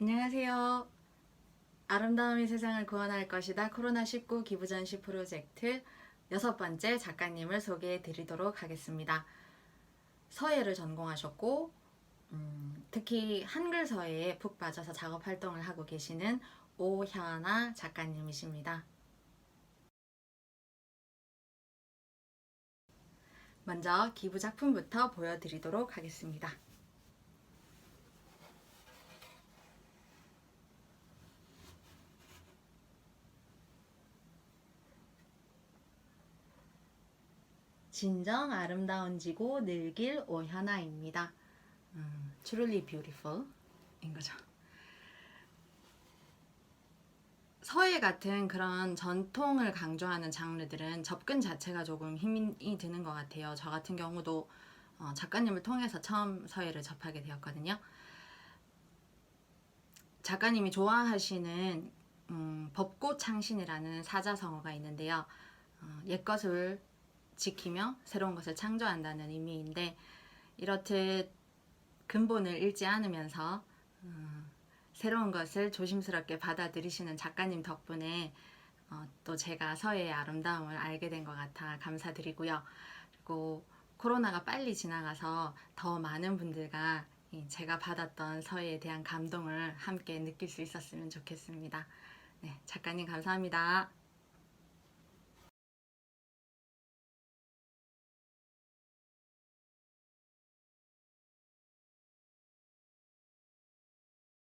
안녕하세요. 아름다움이 세상을 구원할 것이다 코로나19 기부전시 프로젝트 여섯 번째 작가님을 소개해 드리도록 하겠습니다. 서예를 전공하셨고 음, 특히 한글 서예에 푹 빠져서 작업 활동을 하고 계시는 오현아 작가님이십니다. 먼저 기부 작품부터 보여드리도록 하겠습니다. 진정 아름다운 지고 늘길 오현아입니다. 음, truly beautiful인 거죠. 서예 같은 그런 전통을 강조하는 장르들은 접근 자체가 조금 힘이 드는 것 같아요. 저 같은 경우도 어, 작가님을 통해서 처음 서예를 접하게 되었거든요. 작가님이 좋아하시는 음, 법꽃 창신이라는 사자성어가 있는데요. 어, 옛것을 지키며 새로운 것을 창조한다는 의미인데 이렇듯 근본을 잃지 않으면서 어, 새로운 것을 조심스럽게 받아들이시는 작가님 덕분에 어, 또 제가 서예의 아름다움을 알게 된 것 같아 감사드리고요. 그리고 코로나가 빨리 지나가서 더 많은 분들과 이 제가 받았던 서예에 대한 감동을 함께 느낄 수 있었으면 좋겠습니다. 네, 작가님 감사합니다.